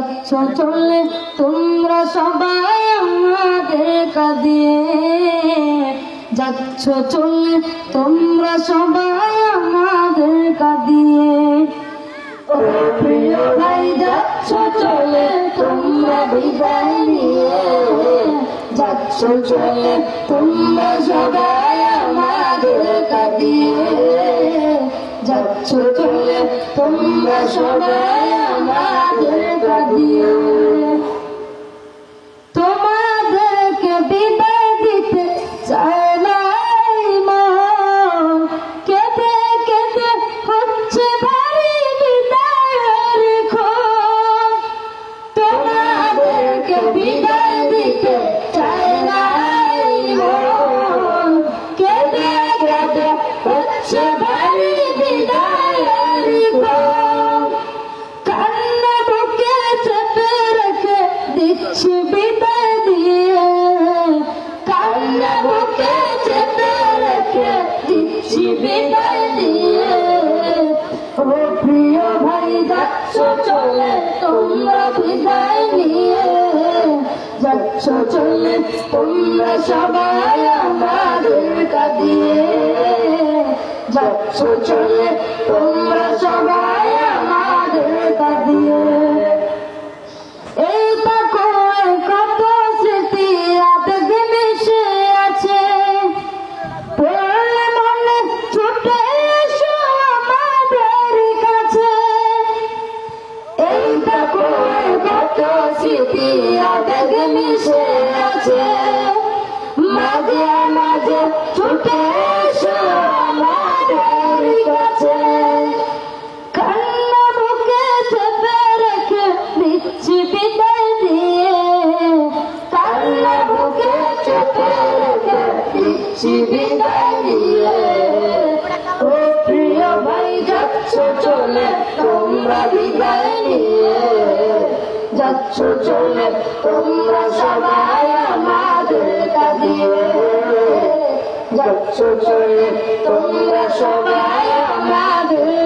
যাচ্ছ চলে, তোমরা সবাই আমাদের কাঁদিয়ে। যাচ্ছ চলে, তোমরা সবাই আমাদের কাঁদিয়ে। ও প্রিয় ভাই, যাচ্ছ চলে, তোমরা বিদায় নিয়ে। যাচ্ছ চলে, তোমরা সবাই আমাদের কাঁদিয়ে। যাচ্ছ চলে, তোমরা সবাই তোমাদেরকে বিদায় দিতে চায় না বিদায় দিতে চায় কান্না বুকে চেপে রেখে দিচ্ছি বিদায় দিয়ে ও প্রিয় ভাই, যাচ্ছ চলে, তোমরা বিদায় সবাই আমাদের কাঁদিয়ে। যাচ্ছ চলে, তোমরা সবাই আমাদের কাঁদিয়ে। কত স্মৃতি আবেগ মিশে আছে। মাঝে মাঝে ছুটে আমাদের কাছে। কান্না বুকে চেপে রেখে দিচ্ছি বিদায় দিয়ে। প্রিয় ভাই, যাচ্ছ চলে তোমরা বিদায় নিয়ে যাচ্ছ চলে। তোমরা সবাই আমাদের কাঁদিয়ে যাচ্ছ চলে। তোমরা সবাই আমাদের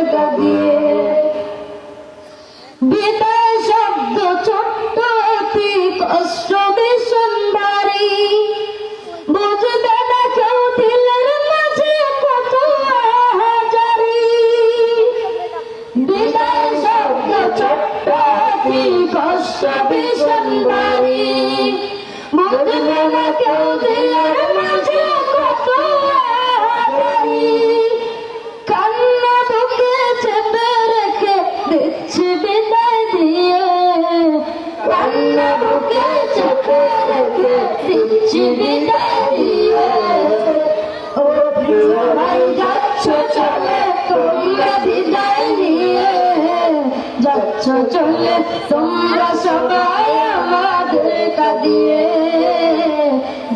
যাচ্ছ চলে তোমরা সবাই আমাদের কাঁদিয়ে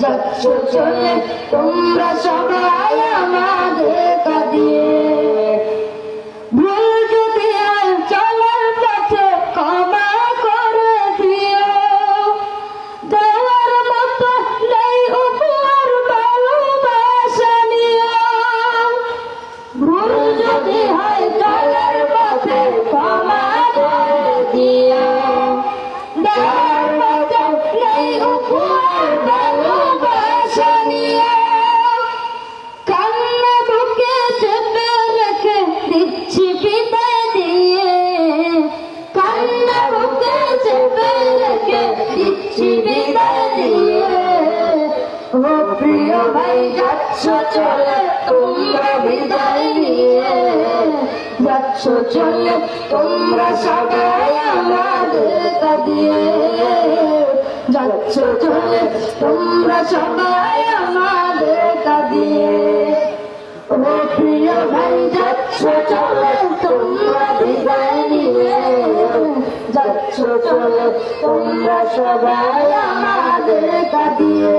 যাচ্ছ চলে তোমরা সবাই আমাদের কাঁদিয়ে বিদায় দিয়ে। কান্না বুকে চেপে রেখে দিচ্ছি বিদায় দিয়ে ও প্রিয় ভাই যাচ্ছ চলে তোমরা বিদায় নিয়ে যাচ্ছ চলে, তোমরা সবাই আমাদের কাঁদিয়ে। যাচ্ছ চলে, তোমরা সবাই আমাদের কাঁদিয়ে। ও প্রিয় ভাই যাচ্ছ চলে তোমরা সবাই আমাদের কাঁদিয়ে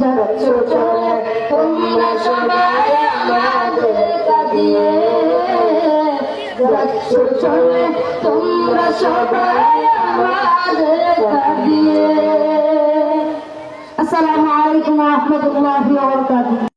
যাচ্ছ, চলে তোমরা সবাই আমাদের কাঁদিয়ে। যাচ্ছ চলে তোমরা সবাই আমাদের কাঁদিয়ে আসসালামু আলাইকুম বারাকাতুহু।